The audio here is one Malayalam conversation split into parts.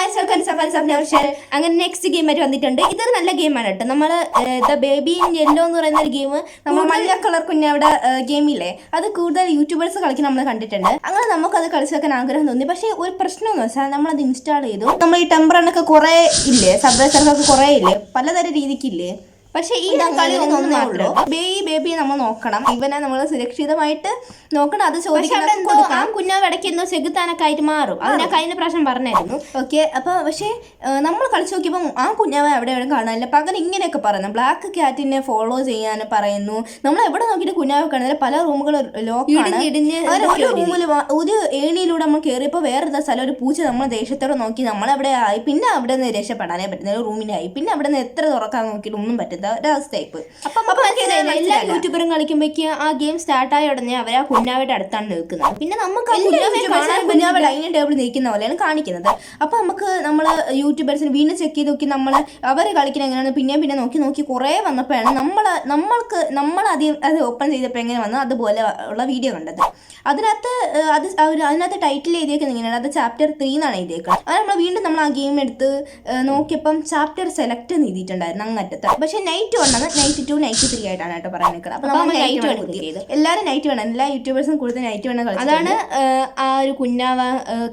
ഗൈസ് വെൽക്കം സഫാൻ സഫ്ന അങ്ങനെ നെക്സ്റ്റ് ഗെയിം ആയിട്ട് വന്നിട്ടുണ്ട്. ഇതൊരു നല്ല ഗെയിമാണ് കേട്ടോ. നമ്മൾ ദ ബേബി ഇൻ യെല്ലോ എന്ന് പറയുന്ന ഒരു ഗെയിം നമ്മൾ മഞ്ഞ കളർ കുഞ്ഞവിടെ ഗെയിമില്ലേ അത് കൂടുതൽ യൂട്യൂബേഴ്സ് കളിക്കാൻ നമ്മൾ കണ്ടിട്ടുണ്ട്. അങ്ങനെ നമുക്കത് കളിച്ചു വെക്കാൻ ആഗ്രഹം തോന്നി. പക്ഷേ ഒരു പ്രശ്നം എന്ന് വെച്ചാൽ നമ്മളത് ഇൻസ്റ്റാൾ ചെയ്തു. നമ്മൾ ഈ ടെമ്പറനൊക്കെ കുറേ ഇല്ലേ? സബ്വേസർക്കൊക്കെ കുറേ ഇല്ലേ? പലതരം രീതിക്കില്ലേ? പക്ഷേ ഈ കളി ഒന്നും മാത്രമേ ബേബി ബേബി നമ്മൾ നോക്കണം. ഇവനെ നമ്മൾ സുരക്ഷിതമായിട്ട് നോക്കണം. അത് ചോദിക്കണം ആ കുഞ്ഞാവ് ഇടയ്ക്ക് എന്തോ ചെകുത്താനൊക്കെ ആയിട്ട് മാറും. അതിനെ കഴിഞ്ഞ പ്രാവശ്യം പറഞ്ഞായിരുന്നു. ഓക്കെ അപ്പൊ പക്ഷേ നമ്മൾ കളിച്ചു നോക്കിയപ്പോൾ ആ കുഞ്ഞാവ് എവിടെ എവിടെ കാണാനില്ല. പകരം ഇങ്ങനെയൊക്കെ പറയുന്നു. ബ്ലാക്ക് ക്യാറ്റിനെ ഫോളോ ചെയ്യാൻ പറയുന്നു. നമ്മൾ എവിടെ നോക്കിയിട്ട് കുഞ്ഞാവ് കാണുന്നില്ല. പല റൂമുകൾ ലോക്കാണ് ഒരു റൂമിൽ ഒരു ഏണിയിലൂടെ നമ്മൾ കയറിയപ്പോൾ വേറെ സ്ഥലം? ഒരു പൂച്ച നമ്മൾ ദേഷ്യത്തോടെ നോക്കി. നമ്മളെവിടെ ആയി. പിന്നെ അവിടെ നിന്ന് രക്ഷപ്പെടാനേ പറ്റുന്നില്ല. റൂമിനായി റൂമിലായി. പിന്നെ അവിടെ നിന്ന് എത്ര തുറക്കാൻ നോക്കിയിട്ട് ഒന്നും പറ്റുന്ന ഒരവസ്ഥയായിപ്പ് അപ്പം എല്ലാ യൂട്യൂബറും കളിക്കുമ്പോഴേക്ക് ആ ഗെയിം സ്റ്റാർട്ട് ആയ ഉടനെ അവർ ആ കുഞ്ഞാവയുടെ അടുത്താണ് നിൽക്കുന്നത്. പിന്നെ നമുക്ക് കുഞ്ഞാവ ഡൈനിങ് ടേബിൾ നിൽക്കുന്ന പോലെയാണ് കാണിക്കുന്നത്. അപ്പൊ നമുക്ക് നമ്മൾ യൂട്യൂബേഴ്സിന് വീണ്ടും ചെക്ക് ചെയ്ത് നോക്കി നമ്മൾ അവർ കളിക്കുന്ന എങ്ങനെയാണ് പിന്നെ പിന്നെ നോക്കി നോക്കി കുറേ വന്നപ്പോഴാണ് നമ്മൾ നമ്മൾക്ക് നമ്മൾ ആദ്യം അത് ഓപ്പൺ ചെയ്തപ്പോൾ എങ്ങനെ വന്നു? അതുപോലെ ഉള്ള വീഡിയോ കണ്ടത്. അതിനകത്ത് അത് അതിനകത്ത് ടൈറ്റിൽ എഴുതിയേക്കുന്നത് എങ്ങനെയാണ്? അത് ചാപ്റ്റർ ത്രീ എന്നാണ് എഴുതിയേക്കുന്നത്. അത് നമ്മൾ വീണ്ടും നമ്മൾ ആ ഗെയിം എടുത്ത് നോക്കിയപ്പം ചാപ്റ്റർ സെലക്ട് എഴുതിയിട്ടുണ്ടായിരുന്നു അങ്ങറ്റത്ത്. പക്ഷെ നൈറ്റ് വണ്ണത് നൈറ്റ് ടു നൈറ്റ് ത്രീ ആയിട്ടാണ് കേട്ടോ പറയാൻ നിൽക്കുന്നത്. അപ്പോൾ നമ്മൾ നൈറ്റ് വൺ ചെയ്ത് എല്ലാവരും നൈറ്റ് വേണം. എല്ലാ യൂട്യൂബേഴ്സും കൂടുതൽ നൈറ്റ് വേണം കളി അതാണ് ആ ഒരു കുഞ്ഞാവ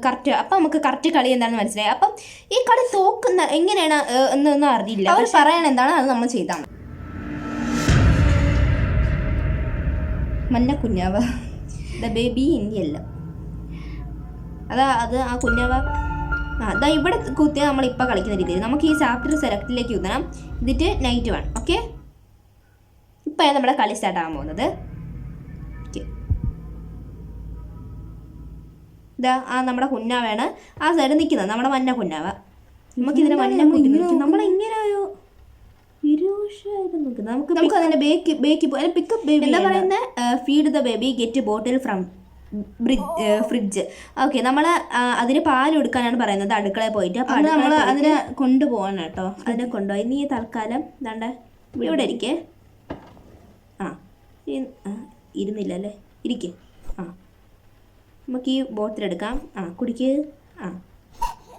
കറക്റ്റ് അപ്പം നമുക്ക് കറക്റ്റ് കളി എന്താണെന്ന് മനസ്സിലായി. അപ്പം ഈ കളി തോക്കുന്ന എങ്ങനെയാണ് എന്നൊന്നും അറിയില്ല അവർ പറയണ എന്താണ് അത് നമ്മൾ ചെയ്താൽ മതി. മഞ്ഞ കുഞ്ഞാവ. ദ ബേബി ഇന്ത്യല്ല അതാ അത് ആ കുഞ്ഞാവ അതാ ഇവിടെ കുത്തിയ നമ്മൾ ഇപ്പോൾ കളിക്കുന്ന രീതിയിൽ. നമുക്ക് ഈ ചാപ്റ്റർ സെലക്റ്റിലേക്ക് കുത്തണം എന്നിട്ട് നൈറ്റ് വൺ ഓക്കെ ഇപ്പോഴാണ് നമ്മുടെ കളി സ്റ്റാർട്ട് ആകാൻ പോകുന്നത്. ഇതാ ആ നമ്മുടെ കുഞ്ഞാവാണ് ആ സൈഡ് നിൽക്കുന്നത് നമ്മുടെ മഞ്ഞ കുഞ്ഞാവ. നമുക്കിതിനെ മഞ്ഞ കുഞ്ഞു നമ്മളെങ്ങനെയോ നമുക്ക് നമുക്ക് അതിന്റെ ബേക്ക് ബേക്ക് പിക്കപ്പ് ബേബി എന്താ പറയുന്നത് feed the baby get bottle from fridge. Okay നമ്മൾ അതിന് പാൽ എടുക്കാനാണ് പറയുന്നത് അടുക്കളയിൽ പോയിട്ട്. അപ്പോൾ നമ്മൾ അതിനെ കൊണ്ടുപോകണം കേട്ടോ അതിനെ കൊണ്ടുപോയി നീ തൽക്കാലം ദാണ്ട ഇവിടെ ഇരിക്കേ. ആ ഇരുന്നില്ല അല്ലേ ഇരിക്കേ. ആ. നമുക്ക് ഈ ബോട്ടിലെടുക്കാം. ആ കുടിക്ക്. ആ.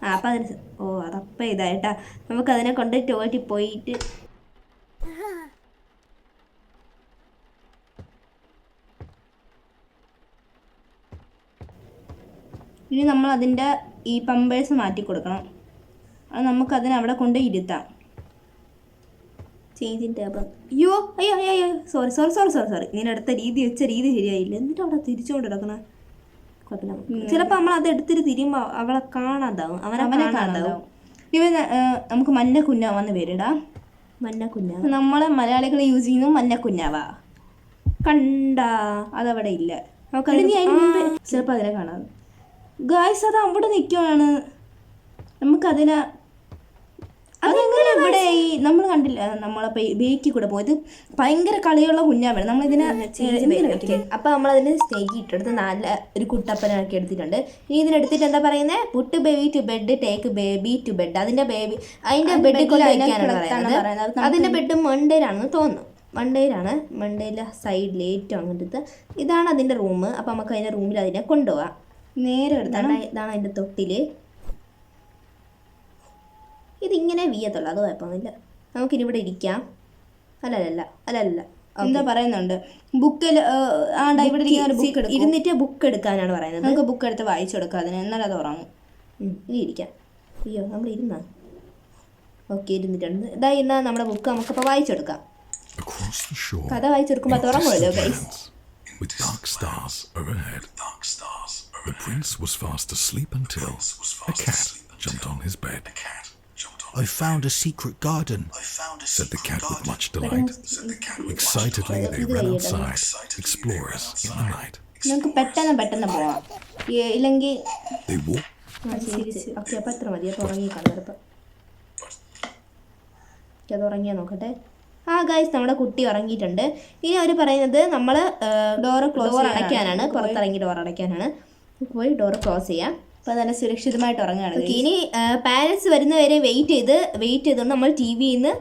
ആ അപ്പം അതിന് ഓ അതപ്പം ഇതായിട്ടാ. നമുക്ക് അതിനെ കൊണ്ട് ടോയ്ലറ്റിൽ പോയിട്ട്. ഇനി നമ്മൾ അതിന്റെ ഈ പമ്പേഴ്സ് മാറ്റി കൊടുക്കണം. അത് നമുക്ക് അതിനെ അവിടെ കൊണ്ട് ഇരുത്താം. ചേഞ്ചിങ് ടേബിൾ അയ്യോ അയ്യോ അയ്യോ അയ്യോ. Sorry sorry sorry sorry sorry ഇങ്ങനെ അടുത്ത രീതി വെച്ച രീതി ശരിയായില്ല. എന്നിട്ട് അവിടെ തിരിച്ചുകൊണ്ട് കിടക്കണ കുഴപ്പമില്ല. ചിലപ്പോൾ നമ്മൾ അത് എടുത്തിട്ട് തിരിയുമ്പോൾ അവളെ കാണാതാവും. അവനെ അവനെ കാണാതാവും. ഇവ നമുക്ക് മഞ്ഞ കുഞ്ഞാവെന്ന് പേരിടാം. മഞ്ഞ കുഞ്ഞാവ നമ്മളെ മലയാളികൾ യൂസ് ചെയ്യുന്നു മഞ്ഞ കുഞ്ഞാവ കണ്ട അതവിടെ ഇല്ല. നമുക്ക് ചിലപ്പോൾ അതിനെ കാണാം ഗായ്സ് അത് അവിടെ നിൽക്കുവാണ് നമുക്കതിനെ അതെങ്ങനെ ഇവിടെ ഈ നമ്മൾ കണ്ടില്ല നമ്മളെ ബേക്കിൽ കൂടെ പോയത്? ഭയങ്കര കളിയുള്ള കുഞ്ഞാവാണ് നമ്മളിതിനെ അപ്പൊ നമ്മളതിന് ഇട്ടെടുത്ത് നല്ല ഒരു കുട്ടപ്പനാക്കി എടുത്തിട്ടുണ്ട്. ഇനി ഇതിനെടുത്തിട്ട് എന്താ പറയുന്നത് put baby to bed take baby to bed അതിന്റെ ബേബി അതിന്റെ വയ്ക്കാനാണ് പറയുന്നത്. അതിന്റെ ബെഡ് മണ്ടയിലാണെന്ന് തോന്നുന്നു. മണ്ടേലാണ്. മണ്ടയിലെ സൈഡിൽ ഏറ്റവും അങ്ങോട്ട് ഇതാണ് അതിന്റെ റൂം അപ്പൊ നമുക്ക് അതിന്റെ റൂമിൽ അതിനെ കൊണ്ടുപോവാം നേരെ എടുത്താണ് ഇതാണ് അതിന്റെ തൊട്ടിൽ. ഇതിങ്ങനെ വീയത്തുള്ളൂ അത് കുഴപ്പമൊന്നുമില്ല. നമുക്കിനിവിടെ ഇരിക്കാം. അല്ലല്ല അല്ലല്ല എന്താ പറയുന്നുണ്ട്? ബുക്കിൽ ആണ്ട ഇവിടെ ബുക്ക് ഇരുന്നിട്ട് ബുക്ക് എടുക്കാനാണ് പറയുന്നത്. നമുക്ക് ബുക്ക് എടുത്ത് വായിച്ചു കൊടുക്കാം അതിന് എന്നാൽ അത് ഉറങ്ങും. ഇനി ഇരിക്കാം. അയ്യോ നമ്മൾ ഇരുന്നാ? ഓക്കെ ഇരുന്നിട്ടുണ്ട്. ഇതാ ഇന്നാ നമ്മുടെ ബുക്ക് നമുക്കിപ്പോൾ വായിച്ചെടുക്കാം കൊടുക്കാം. കഥ വായിച്ചെടുക്കുമ്പോൾ അത് ഉറങ്ങുമല്ലോ guys with dark stars overhead, dark stars. The prince was fast asleep until a cat jumped on his bed. I found a secret garden. Said the cat with much delight. Excitedly, they ran outside, explorers in the night. നമുക്ക് പെട്ടെന്ന് പെട്ടെന്ന് പോവാം ഈ- ഇല്ലെങ്കിൽ They walked ഓക്കെ അപ്പം എത്ര മതി അപ്പോൾ ഉറങ്ങി കളർപ്പം അത് ഉറങ്ങിയാൽ നോക്കട്ടെ ആ ഗൈസ് നമ്മുടെ കുട്ടി ഉറങ്ങിയിട്ടുണ്ട് ഇനി അവർ പറയുന്നത് നമ്മൾ ഡോറ് ക്ലോസ് ഡോർ അടയ്ക്കാനാണ് പുറത്തിറങ്ങി ഡോർ അടയ്ക്കാനാണ് പോയി ഡോർ ക്ലോസ് ചെയ്യാം. അപ്പോൾ നല്ല സുരക്ഷിതമായിട്ട് ഉറങ്ങുകയാണ് ഇനി പാരൻസ് വരുന്നവരെ വെയിറ്റ് ചെയ്ത് വെയിറ്റ് ചെയ്തുകൊണ്ട് നമ്മൾ ടി വിയിൽ നിന്ന്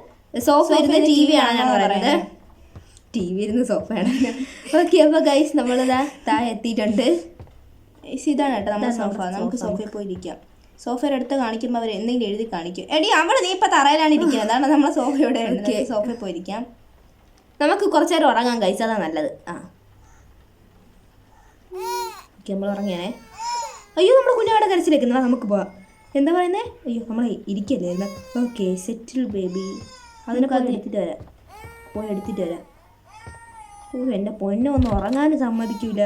സോഫ വരുന്ന ടി വി ആണെന്നാണ് പറയുന്നത്. ടി വി ഇരുന്ന് സോഫയാണ് ഓക്കെ അപ്പോൾ ഗൈസ് നമ്മൾ താഴെ എത്തിയിട്ടുണ്ട്. ഇതാണ് കേട്ടോ നമ്മുടെ സോഫ നമുക്ക് സോഫയിൽ പോയി ഇരിക്കാം സോഫയുടെ അടുത്ത് കാണിക്കുമ്പോൾ അവർ എന്തെങ്കിലും എഴുതി കാണിക്കും. എടി അവിടെ നീ ഇപ്പം തറയിലാണ് ഇരിക്കുന്നത്. അതാണ് നമ്മളെ സോഫയുടെ സോഫയിൽ പോയിരിക്കാം. നമുക്ക് കുറച്ചേരം ഉറങ്ങാം ഉറങ്ങാൻ കഴിച്ചാൽ നല്ലത്. ആ. നമ്മൾ ഇറങ്ങിയാണേ അയ്യോ നമ്മുടെ കുഞ്ഞവിടെ കരച്ചിലേക്കുന്നതാ നമുക്ക് പോവാം. എന്താ പറയുന്നേ? അയ്യോ നമ്മൾ ഇരിക്കല്ലേ എന്നാ ഓക്കെ സെറ്റിൽ ബേബി അതിനെ പോയി എടുത്തിട്ട് വരാം. പോയി എടുത്തിട്ട് വരാം. ഓ എന്റെ പൊന്നെ ഒന്ന് ഉറങ്ങാനും സമ്മതിക്കൂല.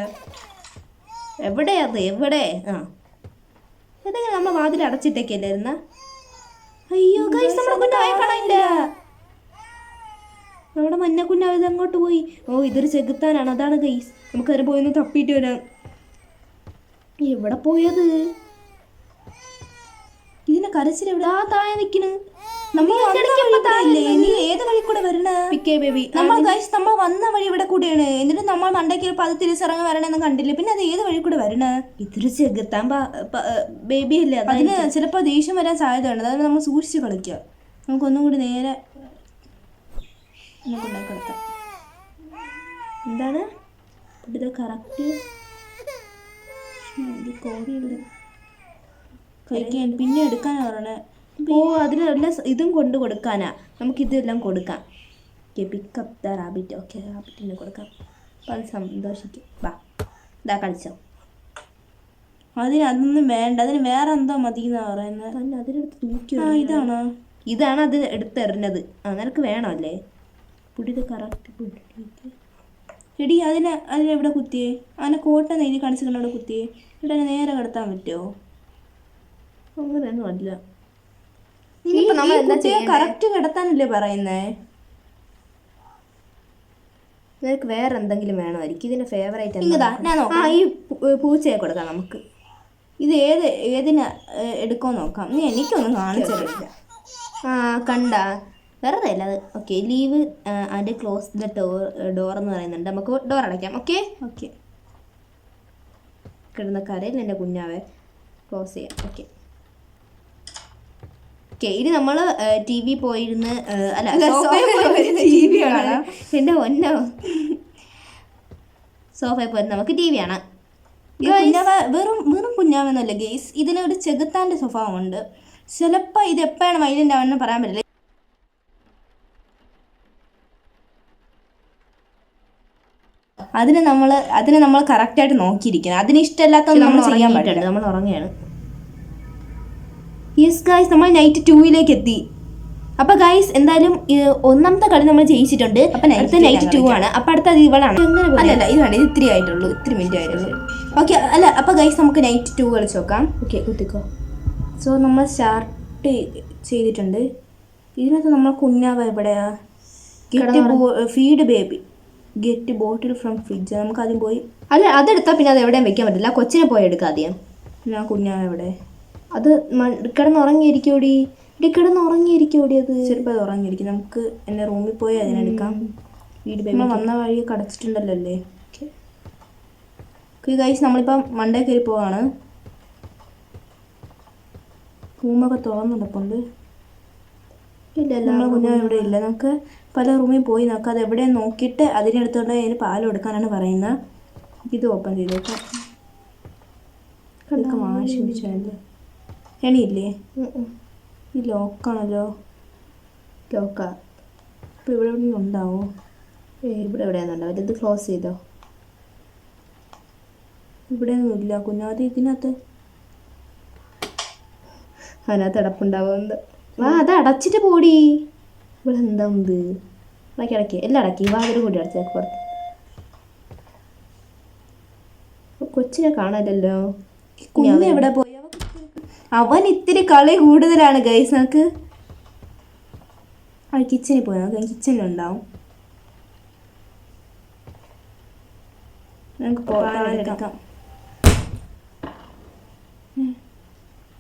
എവിടെ അത്? എവിടെ? ആ. എന്തെങ്കിലും നമ്മൾ വാതിൽ അടച്ചിട്ടേക്കല്ലായിരുന്ന അയ്യോ ഗൈസ് നമ്മുടെ കുഞ്ഞായ കാണാനില്ല നമ്മുടെ ഇത് അങ്ങോട്ട് പോയി. ഓ ഇതൊരു ചെകുത്താനാണ്. അതാണ് ഗൈസ് നമുക്ക് അതിനെ പോയി ഒന്ന് തപ്പിയിട്ട് വരാം. എവിടെ പോയത്? ഇതിനെ കരച്ചിൽ എവിടെ ആ താഴെ നിക്കണ് നമ്മൾ നീ ഏത് വഴി കൂടെ വരണ? പിക്കേ ബേബി നമ്മൾ ഗൈസ് നമ്മൾ വന്ന വഴി ഇവിടെ കൂടെയാണ്. എന്നിട്ട് നമ്മൾ മണ്ടയ്ക്ക് പത് തിരിച്ചിറങ്ങി വരണെന്ന് കണ്ടില്ല? പിന്നെ അത് ഏത് വഴി കൂടെ വരണ? ഇതൊരു ചെകുത്താൻ ബേബി അല്ലേ? അതിന് ചിലപ്പോൾ ദേഷ്യം വരാൻ സാധ്യതയുണ്ട്. അതായത് നമ്മൾ സൂക്ഷിച്ച് കളിക്കുക. നമുക്കൊന്നും കൂടി നേരെ നമുക്ക് ഉണ്ടാക്കി എന്താണ്? ഇത് കറക്റ്റ് കോടിയുണ്ട് കഴിക്കാൻ പിന്നെ എടുക്കാനാ പറയണേ ഓ അതിനെല്ലാം ഇതും കൊണ്ട് കൊടുക്കാനാ. നമുക്ക് ഇതെല്ലാം കൊടുക്കാം. Okay pickup the rabbit okay റാബിറ്റിനെ കൊടുക്കാം. അപ്പം അത് സന്തോഷിക്കും. വാ ഇതാ കളിച്ചോ. അതിന് അതൊന്നും വേണ്ട. അതിന് വേറെ എന്തോ മതി എന്നാ പറയുന്നത് അതിനെടുത്ത് തൂക്കി ആ ഇതാണോ? ഇതാണ് അത് എടുത്തെറിഞ്ഞത്. ആ നിനക്ക് വേണമല്ലേ പുടിത് കറക്റ്റ് പുടിലേക്ക് എടി അതിനെ അതിനെവിടെ കുത്തിയേ? അവനെ കോട്ടൻ നെയ്തി കാണിച്ചിട്ടുണ്ട് അവിടെ കുത്തിയേ? എന്നിട്ട് അതിനെ നേരെ കിടത്താൻ പറ്റുമോ അങ്ങനെയൊന്നും അല്ല. കറക്റ്റ് കിടത്താനല്ലേ പറയുന്നേ? നിനക്ക് വേറെ എന്തെങ്കിലും വേണമായിരിക്കും. ഇതിന്റെ ഫേവറേറ്റ് ആ ഈ പൂച്ചയെ കൊടുക്കാം നമുക്ക്. ഇത് ഏത് ഏതിന് എടുക്കോ നോക്കാം. നീ എനിക്കൊന്നും കാണിച്ചിട്ടില്ല ആ കണ്ട. വെറുതെ അല്ല അത് okay leave and close the door door എന്ന് പറയുന്നുണ്ട്. നമുക്ക് ഡോർ അടയ്ക്കാം ഓക്കെ ഓക്കെ കിടന്ന കരയിൽ എന്റെ കുഞ്ഞാവെ ക്ലോസ് ചെയ്യാം ഓക്കെ ഓക്കെ ഇനി നമ്മൾ ടി വി പോയിരുന്ന് അല്ല ടി വി ആണ് എന്റെ ഒന്നോ സോഫയിൽ പോയിരുന്ന് നമുക്ക് ടി വി ആണ് വെറും വെറും കുഞ്ഞാവെന്നല്ല ഗെയ്സ് ഇതിനൊരു ചെകുത്താന്റെ സ്വഭാവമുണ്ട്. ചിലപ്പോൾ ഇത് എപ്പോഴാണ് വൈലന്റ് ആവണമെന്ന് പറയാൻ പറ്റില്ല. അതിന് നമ്മൾ അതിനെ നമ്മൾ കറക്റ്റായിട്ട് നോക്കിയിരിക്കണം. അതിന് ഇഷ്ടമല്ലാത്ത നമ്മൾ ചെയ്യാൻ പറ്റില്ല നമ്മൾ ഉറങ്ങുകയാണ്. യെസ് ഗായ്സ് നമ്മൾ നൈറ്റ് ടൂയിലേക്ക് എത്തി. അപ്പൊ ഗൈസ് എന്തായാലും ഒന്നാമത്തെ കളി നമ്മൾ ജയിച്ചിട്ടുണ്ട്. അപ്പൊ അടുത്ത നൈറ്റ് ടു ആണ്. അപ്പൊ അടുത്തത് ഇവളാണ്. അല്ലല്ല ഇത് വേണ്ട ഇത് ഇത്തിരി ആയിട്ടുള്ളൂ. ഇത്തിരി മിനിറ്റ് ആയിട്ടുള്ളൂ. ഓക്കെ അല്ല അപ്പൊ ഗൈസ് നമുക്ക് നൈറ്റ് ടു കളിച്ച് നോക്കാം. ഓക്കെ കുത്തിക്കോ. സോ നമ്മൾ സ്റ്റാർട്ട് ചെയ്തിട്ടുണ്ട്. ഇതിനകത്ത് നമ്മൾ കുഞ്ഞാവ എവിടെയാ? Get feed baby get bottle from fridge നമുക്ക് ആദ്യം പോയി. അല്ല അതെടുത്താൽ പിന്നെ അത് എവിടെയും വെക്കാൻ പറ്റില്ല. കൊച്ചിനെ പോയി എടുക്കാം ആദ്യം. ഞാൻ കുഞ്ഞാണെവിടെ അത് കിടന്ന് ഉറങ്ങിയിരിക്കോടി ഇടി കിടന്ന് ഉറങ്ങിയിരിക്കോടി അത്. ചിലപ്പോൾ അത് ഉറങ്ങിയിരിക്കും. നമുക്ക് എന്നെ റൂമിൽ പോയി അതിനെടുക്കാം വീട് ബേബി വന്ന വഴി കടച്ചിട്ടുണ്ടല്ലോ അല്ലേ? ഓക്കെ. ഗൈസ് നമ്മളിപ്പം മണ്ടേ കയറി പോവാണ്. റൂമൊക്കെ തുറന്നുണ്ടപ്പോൾ ഇല്ല നമ്മളെ കുഞ്ഞാണ് ഇവിടെ ഇല്ല. നമുക്ക് പല റൂമിൽ പോയി നോക്കാം അത് എവിടെ നോക്കിയിട്ട് അതിനടുത്തോണ്ട് അതിന് പാൽ കൊടുക്കാനാണ് പറയുന്നത് ഇത് ഓപ്പൺ ചെയ്തേക്കാം കണ്ടൊക്കെ വാഷിംഗ് മെഷീനല്ലേ എണിയില്ലേ? ഈ ലോക്കാണല്ലോ ലോക്കാ അപ്പോൾ ഇവിടെ എവിടെ ഉണ്ടാവോ? ഏ ഇവിടെ എവിടെയാണെന്നുണ്ടാവും ഇത് ക്ലോസ് ചെയ്തോ? ഇവിടെയൊന്നും ഇല്ല. കുഞ്ഞാതി ഇതിനകത്ത്. അതിനകത്ത് അടപ്പുണ്ടാവുന്നത് ആ അത് അടച്ചിട്ട് പോടി. ഇവിടെ എന്താ ഇത് ഇടയ്ക്ക് ഇടയ്ക്ക് എല്ലാം ഇടയ്ക്ക് വാതിൽ കൂടി അടച്ചേക്ക് പുറത്ത്. കൊച്ചിനെ കാണാനല്ലോ എവിടെ പോയി? അവൻ ഇത്തിരി കളി കൂടുതലാണ് ഗൈസ് നമുക്ക് ആ കിച്ചണിൽ പോയി. നമുക്ക് കിച്ചണിലുണ്ടാവും നമുക്ക് പാലെടുക്കാം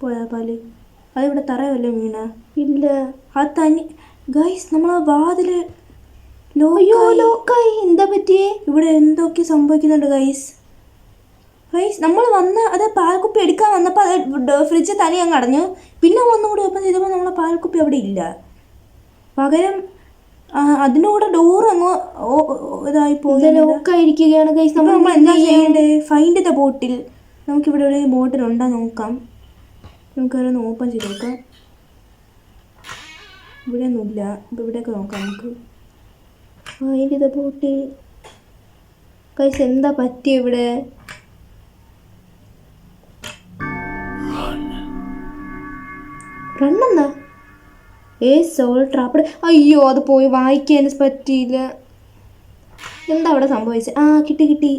പോയാൽ പാൽ അതിവിടെ തറയല്ലേ മീന ഇല്ല. ആ തനി ഗൈസ് നമ്മളെ വാതിൽ ലോയോ ലോക്കായി എന്താ പറ്റിയേ? ഇവിടെ എന്തൊക്കെ സംഭവിക്കുന്നുണ്ട് ഗൈസ് ഗൈസ് നമ്മൾ വന്ന് അത് പാൽക്കുപ്പി എടുക്കാൻ വന്നപ്പോൾ അത് ഫ്രിഡ്ജ് തനി അങ്ങ് അടഞ്ഞു. പിന്നെ വന്നുകൂടി ഓപ്പൺ ചെയ്തപ്പോൾ നമ്മളെ പാൽക്കുപ്പി അവിടെ ഇല്ല. പകരം അതിനോട് അതിന്റെ കൂടെ ഡോർ അങ്ങ് ഇതായി പോയി. ലോക്കായിരിക്കുകയാണ് ഗൈസ് നമ്മൾ എന്താ ചെയ്യേണ്ടത് ഫൈൻഡ് ദ ബോട്ടിൽ നമുക്കിവിടെ ഒരു ബോട്ടിൽ ഉണ്ടോ നോക്കാം. നമുക്കതൊന്ന് ഓപ്പൺ ചെയ്ത് നോക്കാം. ഇവിടെ ഒന്നുമില്ല അപ്പോൾ ഇവിടെയൊക്കെ നോക്കാം നമുക്ക്. ആ അതിന്റെ ഇത് പൂട്ടി കൈസ് എന്താ പറ്റിയ ഇവിടെ? റണ്ണെന്നാ ഏ സോൾ ട്രാപ്പഡ് അയ്യോ അത് പോയി വായിക്കാൻ പറ്റിയില്ല. എന്താ അവിടെ സംഭവിച്ചത് ആ കിട്ടി കിട്ടി.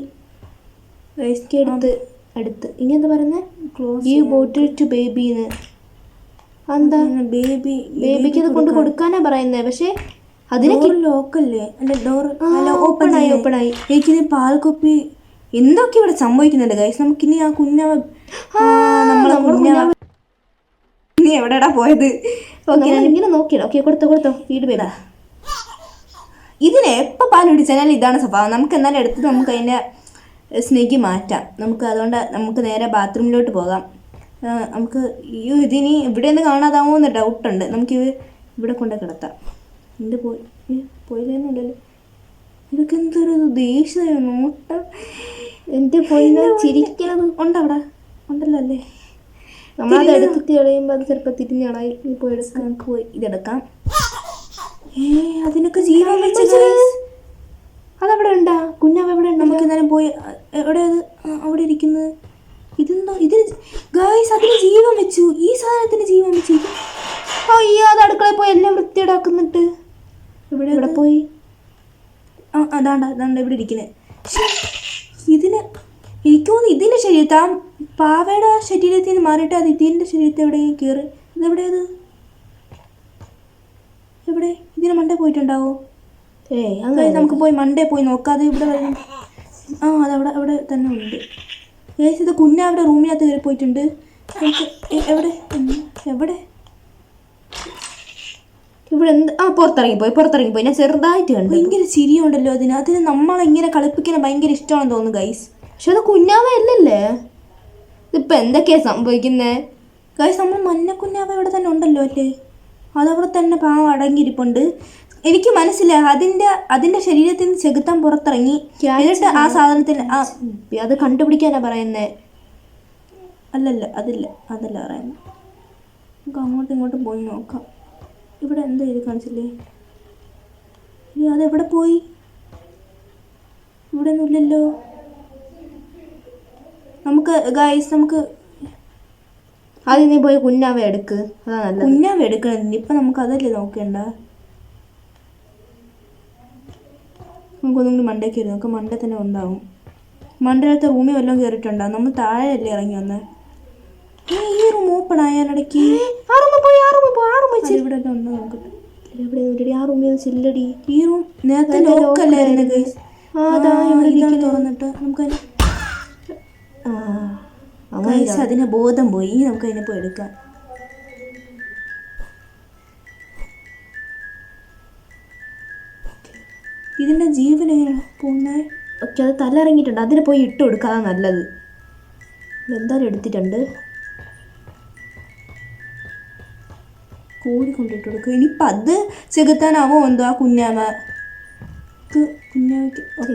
എടുത്ത് അടുത്ത്. ഇനി എന്താ പറയുന്നത് ഈ ബോട്ടിൽ ടു ബേബിന്ന് എന്താ ബേബി ബേബിക്ക് ഇത് കൊണ്ട് കൊടുക്കാനാ പറയുന്നത് പക്ഷേ അതിനെ ലോക്കല്ലേ അല്ല? ഡോർ ഓപ്പൺ ആയി ഓപ്പൺ ആയി. എനിക്കിത് പാൽക്കുപ്പി എന്തൊക്കെ ഇവിടെ സംഭവിക്കുന്നുണ്ട് ഗൈസ് നമുക്കിനി ആ കുഞ്ഞവ നമ്മളെ കുഞ്ഞാവ നീ എവിടെടാ പോയത്? ഓക്കെ ഇങ്ങനെ നോക്കിയിടാം. ഓക്കെ കൊടുത്തോ കൊടുത്തോ. വീട് പേടാ ഇതിന് എപ്പോൾ പാൽ പിടിച്ചാലും ഇതാണ് സ്വഭാവം. നമുക്ക് എന്നാലും എടുത്ത് നമുക്ക് അതിന്റെ സ്നേഹി മാറ്റാം. നമുക്ക് അതുകൊണ്ട് നമുക്ക് നേരെ ബാത്റൂമിലോട്ട് പോകാം. നമുക്ക് ഈ ഇതിനി ഇവിടെ നിന്ന് കാണാതാവോ എന്ന് ഡൗട്ടുണ്ട് നമുക്ക് ഇത് ഇവിടെ കൊണ്ട് കിടത്താം. എന്ത് പോയി? പോയില്ലെന്നുണ്ടല്ലോ ഇതൊക്കെ എന്തൊരു ദേഷ്യ നോട്ടം. എന്റെ പോയി? ചിരിക്കണത്. ഉണ്ടവിടെ. ഉണ്ടല്ലോ അല്ലേ? നമ്മളത് എടുത്തിട്ട് കളയുമ്പോൾ അത് ചിലപ്പോൾ തിരിഞ്ഞ് കളയും നീ പോയി എടുക്കാം നമുക്ക് പോയി. ഇതെടുക്കാം. ഏ അതിനൊക്കെ ജീവൻ വെച്ച് അതവിടെ ഉണ്ടാ? കുഞ്ഞാവ് എവിടെ ഉണ്ട് നമുക്ക് എന്നാലും പോയി. എവിടെ അത് അവിടെ ഇരിക്കുന്നത്. ഇതെന്തോ? ഇതിന് ഗായ്സ് അതിന് ജീവൻ വെച്ചു. ഈ സാധനത്തിന് ജീവൻ വെച്ചു. അയ്യോ അത് അടുക്കളയിൽ പോയി എല്ലാം വൃത്തിയിടാക്കുന്നിട്ട് ഇവിടെ ഇവിടെ പോയി. ആ അതാണ്ട അതാണ്ട ഇവിടെ ഇരിക്കുന്നത് ഇതിന് എനിക്ക് തോന്നുന്നു ഇതിന്റെ ശരീരത്ത് ആ പാവയുടെ ശരീരത്തിൽ നിന്ന് മാറിയിട്ട് അത് ഇതിന്റെ ശരീരത്തിൽ എവിടെയും കയറി? ഇതെവിടെ അത്? എവിടെ? ഇതിന് മണ്ടേ പോയിട്ടുണ്ടാവോ? ഏയ് അങ്ങനെ നമുക്ക് പോയി മണ്ടേ പോയി നോക്കാതെ ഇവിടെ വരണം ആ അതവിടെ അവിടെ തന്നെ ഉണ്ട്. ഏസ് ഇത് കുഞ്ഞ അവിടെ റൂമിനകത്ത് കയറി പോയിട്ടുണ്ട്. എവിടെ? എവിടെ? ഇവിടെ എന്ത്? ആ പുറത്തിറങ്ങി പോയി പുറത്തിറങ്ങി പോയി ഞാൻ ചെറുതായിട്ട് കണ്ടു. ഭയങ്കര ചിരിയുണ്ടല്ലോ അതിന്. അതിന് നമ്മളെങ്ങനെ കളിപ്പിക്കാൻ ഭയങ്കര ഇഷ്ടമാണെന്ന് തോന്നുന്നു ഗൈസ് പക്ഷെ അത് കുഞ്ഞാവ അല്ലല്ലേ? ഇതിപ്പോൾ എന്തൊക്കെയാ സംഭവിക്കുന്നത് ഗൈസ് നമ്മൾ മഞ്ഞ കുഞ്ഞാവ ഇവിടെ തന്നെ ഉണ്ടല്ലോ അല്ലേ? അതവിടെ തന്നെ പാവം അടങ്ങിയിരിപ്പുണ്ട്. എനിക്ക് മനസ്സിലായി. അതിന്റെ അതിന്റെ ശരീരത്തിൽ നിന്ന് ചെകുത്താൻ പുറത്തിറങ്ങി. എന്നിട്ട് ആ സാധനത്തിന് ആ അത് കണ്ടുപിടിക്കാനാ പറയുന്നേ. അല്ലല്ല അതില്ല അതല്ല പറയുന്നത് നമുക്ക് അങ്ങോട്ടും ഇങ്ങോട്ടും പോയി നോക്കാം. ഇവിടെ എന്താ ഇത് കാണിച്ചില്ലേ? ഇനി അതെവിടെ പോയി? ഇവിടെ ഒന്നുമില്ലല്ലോ നമുക്ക് ഗായ്സ് നമുക്ക് ആദ്യം നീ പോയി കുഞ്ഞാവ എടുക്ക്. അതാ നല്ല കുഞ്ഞാവ എടുക്കണം? ഇപ്പം നമുക്ക് അതല്ലേ നോക്കേണ്ട. നമുക്കൊന്നും കൂടി മണ്ടയ്ക്ക് വരും നമുക്ക് മണ്ടേ തന്നെ ഉണ്ടാവും മണ്ടയിലത്തെ റൂമിൽ വല്ലതും കയറിയിട്ടുണ്ടാവും നമ്മൾ താഴെയല്ലേ ഇറങ്ങി വന്ന്? ഈ റൂം ഓപ്പൺ ആയാലിടയ്ക്ക് ഇവിടെ ഉണ്ടോ നോക്കട്ടെ നോക്കടി ആ റൂമിൽ ചില്ലടി. ഈ റൂം നേരത്തെ ലോക്കല്ലായിരുന്നു ഗൈസ് ഇവിടെ തുറന്നിട്ട് നമുക്കതിന് ഗൈസ് അതിന് ബോധം പോയി. നമുക്ക് അതിനെ പോയി എടുക്കാം. ഇതിന്റെ ജീവൻ എങ്ങനെയാണ് പോകുന്നത്? ഓക്കെ അത് തല അതിന് പോയി ഇട്ട് കൊടുക്കാതെ നല്ലത്. എന്തായാലും എടുത്തിട്ടുണ്ട്. കോഴി കൊണ്ടിട്ട് കൊടുക്കും. ഇനിയിപ്പം അത് ചെകുത്താനാവോ? എന്തോ ആ കുഞ്ഞാവ? ഇത് കുഞ്ഞാവയ്ക്ക് okay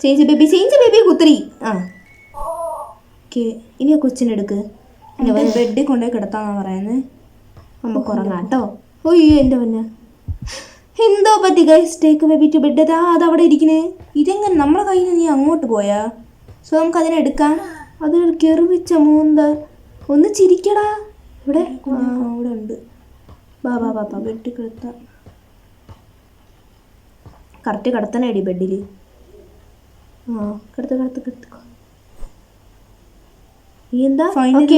change baby change baby കുത്തിരി. ആ. ഓക്കെ. ഇനി ആ കൊച്ചിനെടുക്ക്. ബെഡിൽ കൊണ്ടുപോയി കിടത്താന്നാ പറയുന്നത് നമുക്ക് ഉറങ്ങാം കേട്ടോ ഓയ്യോ എന്റെ പൊന്നെ. എന്തോ പറ്റി guys take baby bit bed അതാ അതവിടെ ഇരിക്കുന്നത് ഇതെങ്ങനെ നമ്മളെ കയ്യിൽ നിന്ന് നീ അങ്ങോട്ട് പോയാ? സോ നമുക്ക് അതിനെ എടുക്കാം. അത് കെറിവിച്ച മൂന്ത. ഒന്ന് ചിരിക്കടാ. ഇവിടെ? അവിടെ ഉണ്ട്. ബാ ബാ ബാ ബാ ബെഡ് കിടത്ത. കറക്റ്റ് കിടത്തണേടി ബെഡിൽ ആ കിടത്ത് കിടത്ത് കിടത്ത്. നീ എന്താ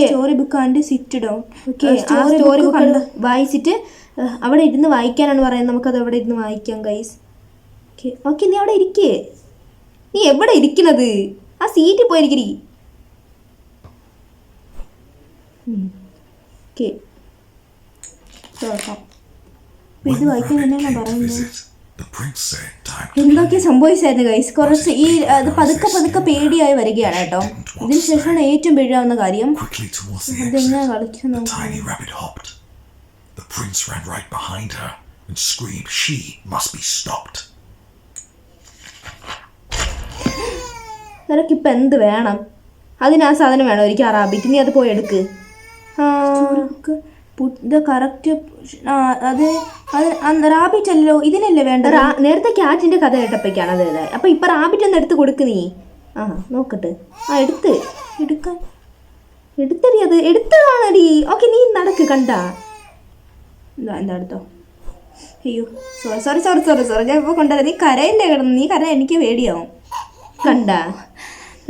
story book and sit down story book വായിച്ചിട്ട് അവിടെ ഇരുന്ന് വായിക്കാനാണ് പറയുന്നത്. നമുക്കത് അവിടെ ഇരുന്ന് വായിക്കാം ഗൈസ് ഓക്കെ ഓക്കെ നീ അവിടെ ഇരിക്കേ. നീ എവിടെ ഇരിക്കണത്? ആ സീറ്റിൽ പോയിരിക്കരി ഓക്കെ ഇത് വായിക്കാൻ തന്നെയാണ് പറയുന്നത്? എന്തൊക്കെ സംഭവിച്ചായിരുന്നു ഗൈസ് കുറച്ച് ഈ അത് പതുക്കെ പതുക്കെ പേടിയായി വരികയാണ് കേട്ടോ. ഇതിന് ശേഷമാണ് ഏറ്റവും പേടിയാവുന്ന കാര്യം. അതെങ്ങനെ കളിക്കുന്നു The prince ran right behind her and screamed she must be stopped. നിനക്കിപ്പോൾ എന്ത് വേണം? അതിന് ആ സാധനം വേണം? ഒരിക്കൽ ആ റാബിറ്റ് നീ അത് പോയി എടുക്ക്. ആ. ഇത് കറക്റ്റ് അത് റാബിറ്റ് അല്ലല്ലോ ഇതിനല്ലേ വേണ്ട നേരത്തെ ക്യാറ്റിന്റെ കഥ കേട്ടപ്പോഴേക്കാണ് അത് അതെ അപ്പൊ ഇപ്പൊ റാബിറ്റ് ഒന്ന് എടുത്ത് കൊടുക്ക് നീ. ആ നോക്കട്ടെ. ആ എടുത്ത്. എടുക്കാൻ എടുത്തടി അത്. എടുത്തതാണടി. ഓക്കെ നീ നടക്ക് കണ്ട. എന്താ എന്താ എടുത്തോ. അയ്യോ sorry sorry sorry sorry sorry ഞാൻ ഇപ്പോൾ കൊണ്ടുവരാം. നീ കരയില്ലേ കിടന്നു? നീ കര എനിക്ക് പേടിയാവും. കണ്ട?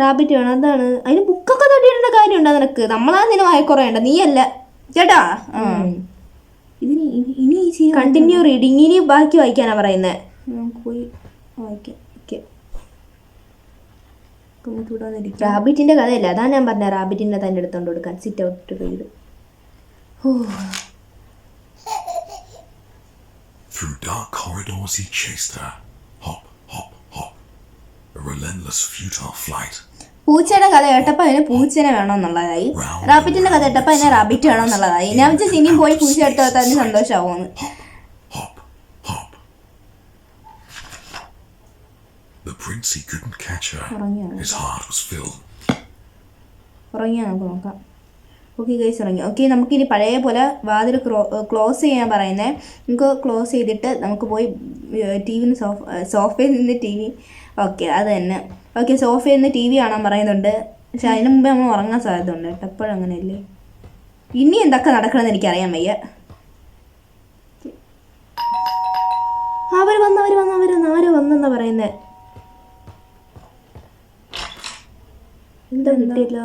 റാബിറ്റ് വേണം. അതാണ്. അതിന് ബുക്കൊക്കെ തട്ടിയിടേണ്ട കാര്യമുണ്ടോ നിനക്ക്? നമ്മളാ നിന്നെ വായക്കുറയുണ്ട് നീയല്ല. ചേട്ടാ ഇതിന് ഇനി കണ്ടിന്യൂ റീഡിങ് ഇനി ബാക്കി വായിക്കാനാ പറയുന്നത് പോയി വായിക്കാം. റാബിറ്റിന്റെ കഥയല്ല? അതാ ഞാൻ പറഞ്ഞ റാബിറ്റിന്റെ തന്നെ എടുത്തോണ്ട് കൊടുക്കാൻ. Sit out read Through dark corridors he chased her. Hop, hop, hop. A relentless, futile flight. പൂച്ചയുടെ കഥ കേട്ടപ്പോൾ അതിന് പൂച്ചനെ വേണമെന്നുള്ളതായി റാബിറ്റിന്റെ കഥ കേട്ടപ്പോൾ അതിന് റാബിറ്റ് വേണമെന്നുള്ളതായി ഞാൻ വെച്ചാൽ ഇനിയും പോയി പൂച്ച എടുത്ത് കൊടുത്താൽ അതിന് സന്തോഷമാവുമെന്ന്. The prince he couldn't catch her. His heart was filled. നമുക്ക് നോക്കാം ഓക്കെ ഗൈസ് തുടങ്ങി. ഓക്കെ നമുക്കിനി പഴയ പോലെ വാതിൽ ക്ലോസ് ചെയ്യാൻ പറയുന്നത് നമുക്ക് ക്ലോസ് ചെയ്തിട്ട് നമുക്ക് പോയി ടി വിന്ന് സോഫ സോഫയിൽ നിന്ന് ടി വി ഓക്കെ അത് തന്നെ. ഓക്കെ സോഫയിൽ നിന്ന് ടി വി കാണാൻ പറയുന്നുണ്ട്. പക്ഷെ അതിന് മുമ്പേ നമ്മൾ ഉറങ്ങാൻ സാധ്യത ഉണ്ട് കേട്ടോ. എപ്പോഴും അങ്ങനെയല്ലേ? ഇനി എന്തൊക്കെ നടക്കണമെന്ന് എനിക്കറിയാൻ വയ്യ. അവർ വന്ന് വന്ന് അവർ വന്ന് ആരോ വന്നെന്നാ പറയുന്നത് എന്താ? കിട്ടിയല്ലോ.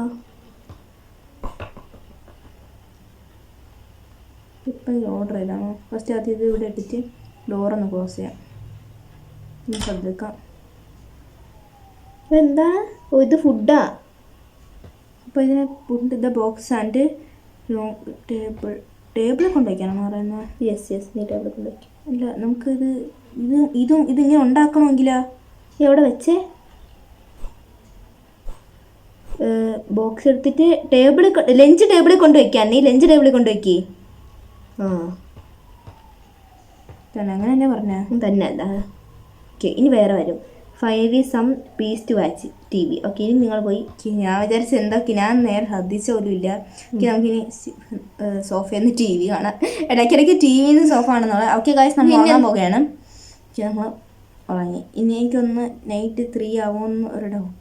ഇപ്പം ഈ ഓർഡർ ചെയ്താൽ ഫസ്റ്റ് ആദ്യം ഇത് ഇവിടെ ഇട്ടിട്ട് ഡോറൊന്ന് ക്ലോസ് ചെയ്യാം. ഒന്ന് ശ്രദ്ധിക്കാം. എന്താ ഓ ഇത് ഫുഡാ അപ്പോൾ ഇതിന് food the box and long table ടേബിളിൽ കൊണ്ടുവയ്ക്കാനാണ് പറയുന്നത് യെസ് യെസ് നീ ടേബിൾ കൊണ്ടുവയ്ക്കും അല്ല നമുക്കിത് ഇത് ഇതും ഇതിങ്ങനെ ഉണ്ടാക്കണമെങ്കിലാ? എവിടെ വെച്ചേ? ബോക്സ് എടുത്തിട്ട് ടേബിൾ ലഞ്ച് ടേബിളിൽ കൊണ്ടുവയ്ക്കാൻ നീ ലഞ്ച് ടേബിളിൽ കൊണ്ടുവയ്ക്കേ ആ. അങ്ങനെ തന്നെ പറഞ്ഞ? തന്നെ ഓക്കെ ഇനി വേറെ വരും. Five some peace to watch T V. Okay ഇനി നിങ്ങൾ പോയി. ഞാൻ വിചാരിച്ചത് എന്തൊക്കെ? ഞാൻ നേരെ ശ്രദ്ധിച്ച പോലും ഇല്ല. നമുക്കിനി സോഫയിൽ നിന്ന് ടി വി കാണാം. ഇടയ്ക്കിടയ്ക്ക് ടി വിയിൽ നിന്ന് സോഫ ആണെന്നുള്ള ഓക്കെ കാശ് നമ്മൾ ഉറങ്ങാൻ പോകുകയാണ് ഓക്കെ നമ്മൾ ഉറങ്ങി. ഇനി എനിക്കൊന്ന് നൈറ്റ് ത്രീ ആവുമെന്ന് ഒരു ഡൗട്ട്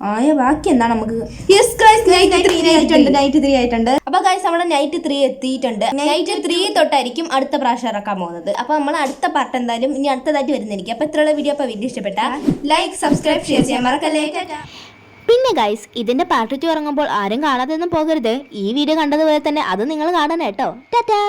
ആയ ബാക്കി എന്താണ് നമുക്ക്? യെസ് ഗൈസ് നൈറ്റ് ത്രീ ആയിട്ടുണ്ട് നൈറ്റ് ത്രീ ആയിട്ടുണ്ട്. അപ്പൊ ഗൈസ് നമ്മുടെ നൈറ്റ് ത്രീ എത്തിയിട്ടുണ്ട്. നൈറ്റ് ത്രീ തൊട്ടായിരിക്കും അടുത്ത പ്രാവശ്യം ഇറക്കാൻ പോകുന്നത്. അപ്പൊ നമ്മൾ അടുത്ത പാർട്ട് എന്തായാലും ഇനി അടുത്തതായിട്ട് വരുന്നതായിരിക്കും. അപ്പൊ ഇത്രയുള്ള വീഡിയോ അപ്പൊ വീഡിയോ ഇഷ്ടപ്പെട്ട ലൈക്ക് സബ്സ്ക്രൈബ് ഷെയർ ചെയ്യാൻ മറക്കല്ലേ. പിന്നെ ഗൈസ് ഇതിന്റെ പാർട്ട് ടു ഇറങ്ങുമ്പോൾ ആരും കാണാതെ ഒന്നും പോകരുത്. ഈ വീഡിയോ കണ്ടതുപോലെ തന്നെ അത് നിങ്ങൾ കാണണം കേട്ടോ. ടാറ്റാ